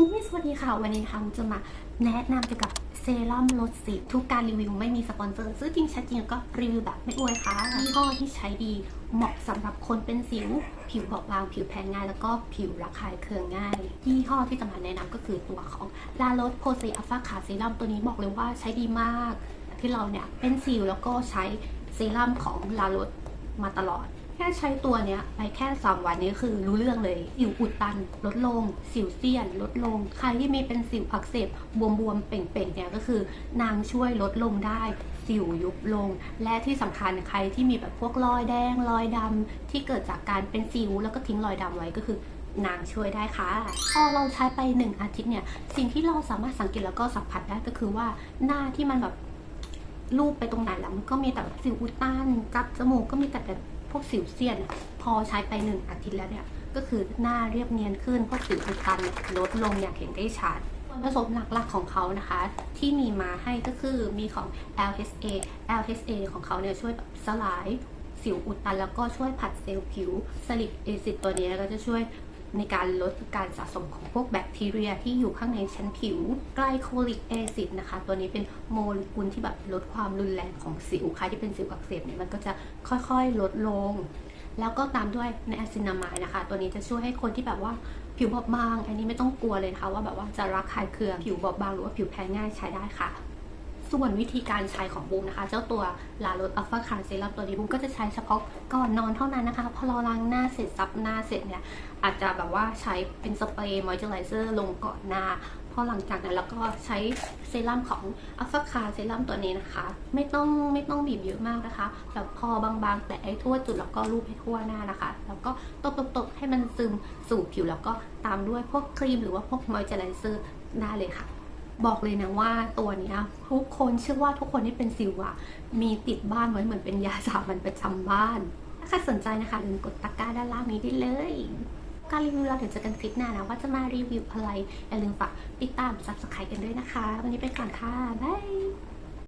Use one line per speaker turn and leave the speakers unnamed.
อุ๊ยสวัสดีค่ะ วันนี้นะคะจะมาแนะนำเกี่ยวกับเซรั่มลดสิวทุกการรีวิวไม่มีสปอนเซอร์ซื้อจริงใช้จริงแล้วก็รีวิวแบบไม่อวยค่ะยี่ห้อที่ใช้ดีเหมาะสำหรับคนเป็นสิว ผิวบอบบาง ผิวแพ้ง่าย แล้วก็ผิวระคายเคืองง่าย ยี่ห้อที่จะมาแนะนำก็คือตัวของลาโรสโพเซอัลฟาคาเซรั่มตัวนี้บอกเลยว่าใช้ดีมาก ที่เราเนี่ยเป็นสิวแล้วก็ใช้เซรั่มของลาโรสมาตลอด ค่ใช้ตัวเนี้ยไปแค่ 3 วันนี้คือรู้เรื่องเลย สิวอุดตัน ลดลง สิวเซียน ลดลง ใครที่มีเป็นสิวอักเสบบวมๆ เป่งๆ เนี่ยก็คือนางช่วยลดลงได้ สิวยุบลง และที่สำคัญใครที่มีแบบพวกรอยแดง รอยดำที่เกิดจากการเป็นสิว แล้วก็ทิ้งรอยดำไว้ก็คือนางช่วยได้ค่ะ พอเราใช้ไป 1 อาทิตย์เนี่ย สิ่งที่เราสามารถสังเกตแล้วก็สัมผัสได้ก็คือว่าหน้าที่มันแบบรูปไปตรงไหนแล้วมันก็มีแต่สิวอุดตันจับจมูกก็มีแต่ พวกสิวเซียน พอใช้ไปหนึ่งอาทิตย์แล้วเนี่ย ก็คือหน้าเรียบเนียนขึ้น พวกสิวอุดตันลดลงอย่างเห็นได้ชัดผสมหลักๆของเขานะคะ ที่มีมาให้ก็คือมีของ LHA LHA ของเขาเนี่ยช่วยแบบสลายสิวอุดตันแล้วก็ช่วยผัดเซลล์ผิวสลิปเอซิดตัวเนี้ยก็จะช่วย ในการลดการสะสมของพวกแบคทีเรียที่อยู่ข้างในชั้นผิวไกลโคลิกแอซิดนะคะ ตัวนี้เป็นโมเลกุลที่แบบลดความรุนแรงของสิวใครที่เป็นสิวอักเสบเนี่ยมันก็จะค่อยๆลดลง แล้วก็ตามด้วยไนอซินามายนะคะ ตัวนี้จะช่วยให้คนที่แบบว่าผิวบอบบาง อันนี้ไม่ต้องกลัวเลยนะคะว่าแบบว่าจะรักคายเคืองผิวบอบบางหรือว่าผิวแพ้ง่ายใช้ได้ค่ะ ส่วนวิธีการใช้ของบูมนะคะ เจ้าตัวลาโรสอัลฟาคาร์เซรั่มตัวนี้บูมก็จะใช้เฉพาะก่อนนอนเท่านั้นนะคะ พอเราล้างหน้าเสร็จซับหน้าเสร็จเนี่ย อาจจะแบบว่าใช้เป็นสเปรย์มอยเจอไรเซอร์ลงก่อนหน้าพอหลังจากนั้นแล้วก็ใช้เซรั่มของอัลฟาคาเซรั่มตัวนี้นะคะ ไม่ต้องไม่ต้องบีบเยอะมากนะคะแบบพอบางๆ แต่ให้ทั่วจุดแล้วก็รูปให้ทั่วหน้านะคะ แล้วก็ตบๆๆให้มันซึมสู่ผิวแล้วก็ตามด้วยพวกครีมหรือว่าพวกมอยเจอไรเซอร์ได้เลยค่ะ บอกเลยนะว่าตัวเนี้ยทุกคนเชื่อว่าทุกคนที่เป็นสิวอะมีติดบ้านไว้เหมือนเป็นยาสามัญประจำบ้าน ถ้าใครสนใจนะคะลืมกดตะกร้าด้านล่างนี้ได้เลยการรีวิวเราเดี๋ยวเจอกันคลิปหน้านะว่าจะมารีวิวอะไรอย่าลืมฝากติดตาม subscribe กันด้วยนะคะ วันนี้ไปก่อนค่ะ บ๊าย